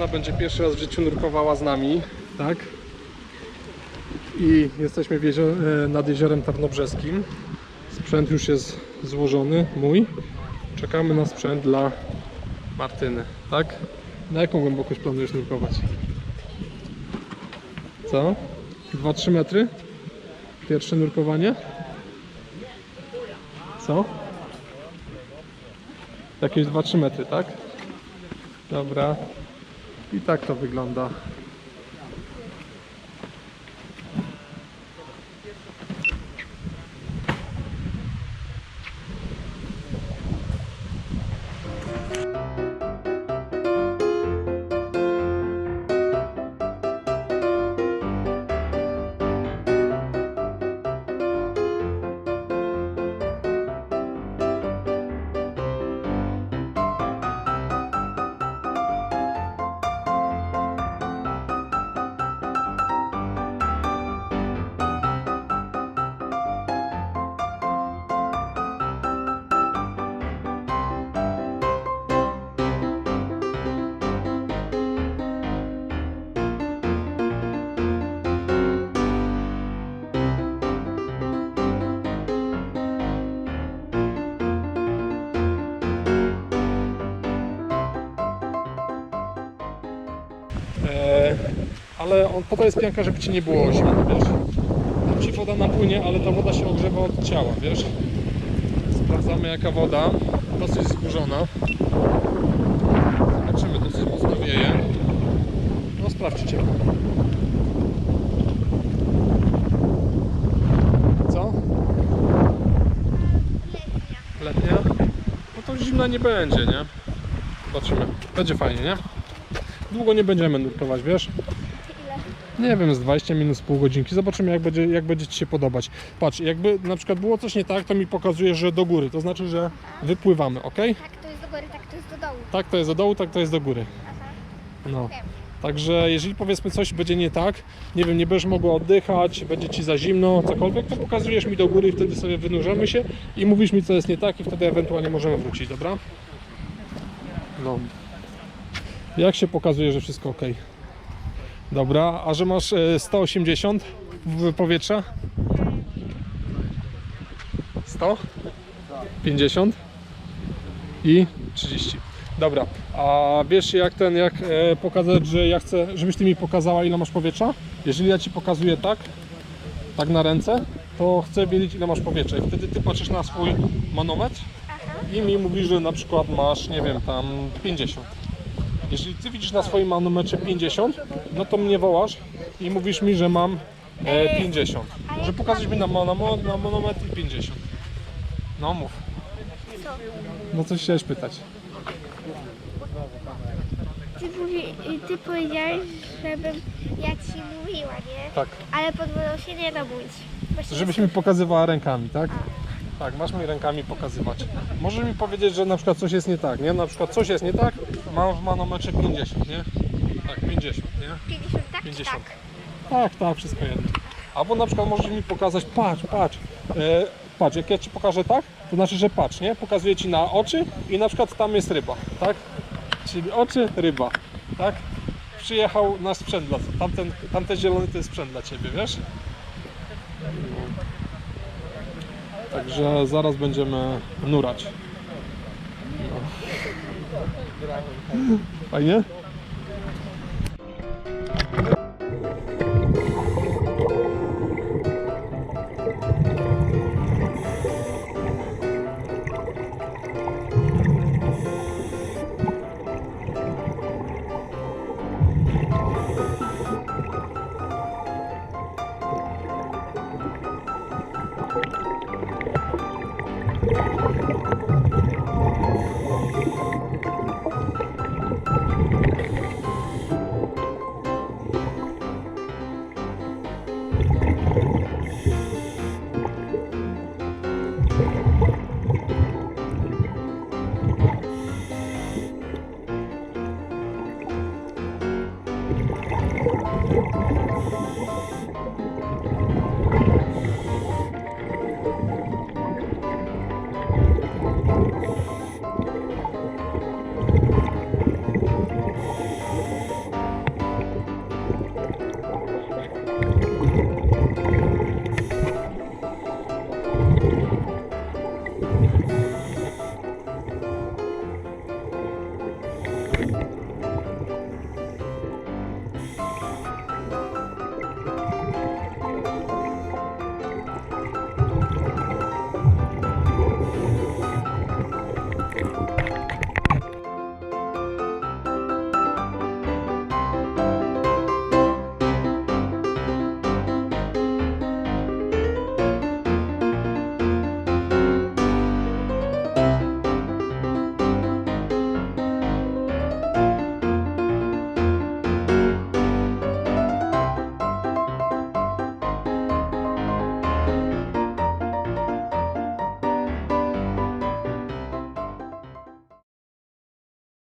Martyna będzie pierwszy raz w życiu nurkowała z nami, tak? I jesteśmy w jezio- e, nad jeziorem Tarnobrzeskim. Sprzęt już jest złożony, mój. Czekamy na sprzęt dla Martyny, tak? Na jaką głębokość planujesz nurkować? Co? 2-3 metry? Pierwsze nurkowanie? Co? Jakieś 2-3 metry, tak? Dobra. I tak to wygląda. Ale on, po to jest pianka, żeby ci nie było zimno, wiesz? Tam ci woda napłynie, ale ta woda się ogrzewa od ciała, wiesz? Sprawdzamy jaka woda, dosyć zburzona. Zobaczymy, dosyć mocno wieje. No sprawdźcie. Co? Letnia? No to zimna nie będzie, nie? Zobaczymy. Będzie fajnie, nie? Długo nie będziemy nurkować, wiesz? Nie wiem, z 20 minut, z pół godzinki. Zobaczymy, jak będzie, jak będzie Ci się podobać. Patrz, jakby na przykład było coś nie tak, to mi pokazuje, że do góry. To znaczy, że wypływamy, ok? Tak, to jest do góry, tak, to jest do dołu. Tak, to jest do dołu, tak, to jest do góry. Aha, No. wiem. Także jeżeli powiedzmy coś będzie nie tak, nie wiem, nie będziesz mogła oddychać, będzie Ci za zimno, cokolwiek, to pokazujesz mi do góry i wtedy sobie wynurzamy się i mówisz mi, co jest nie tak i wtedy ewentualnie możemy wrócić, dobra? No. Jak się pokazuje, że wszystko ok? Dobra, a że masz e, 180 w powietrza? 100? 50? I 30. Dobra, a wiesz jak ten, jak e, pokazać, że ja chcę, żebyś ty mi pokazała ile masz powietrza? Jeżeli ja ci pokazuję tak, tak na ręce, to chcę wiedzieć ile masz powietrza i wtedy ty patrzysz na swój manometr i mi mówisz, że na przykład masz, nie wiem, tam 50. Jeżeli ty widzisz na swoim manometrze 50, no to mnie wołasz i mówisz mi, że mam e, 50. Może pokażesz mi na, mano- na manometr i 50. No mów. No coś chciałeś pytać. Ty, mówi, ty powiedziałeś, żebym ja ci mówiła, nie? Tak. Ale pod wodą się nie da mówić. Właśnie Żebyś mi pokazywała rękami, tak? Tak, masz mi rękami pokazywać. Możesz mi powiedzieć, że na przykład coś jest nie tak, nie? Na przykład coś jest nie tak, mam w manometrze 50, nie? Tak, 50, nie? 50, tak? 50. Tak. Tak, tak, wszystko jedno. Albo na przykład możesz mi pokazać, patrz, patrz, e, patrz, jak ja ci pokażę tak, to znaczy, że patrz, nie? Pokazuję ci na oczy i na przykład tam jest ryba, tak? Czyli oczy, ryba, tak? Przyjechał nasz sprzęt dla tamten, tamten zielony to jest sprzęt dla ciebie, wiesz? Także zaraz będziemy nurać. Fajnie?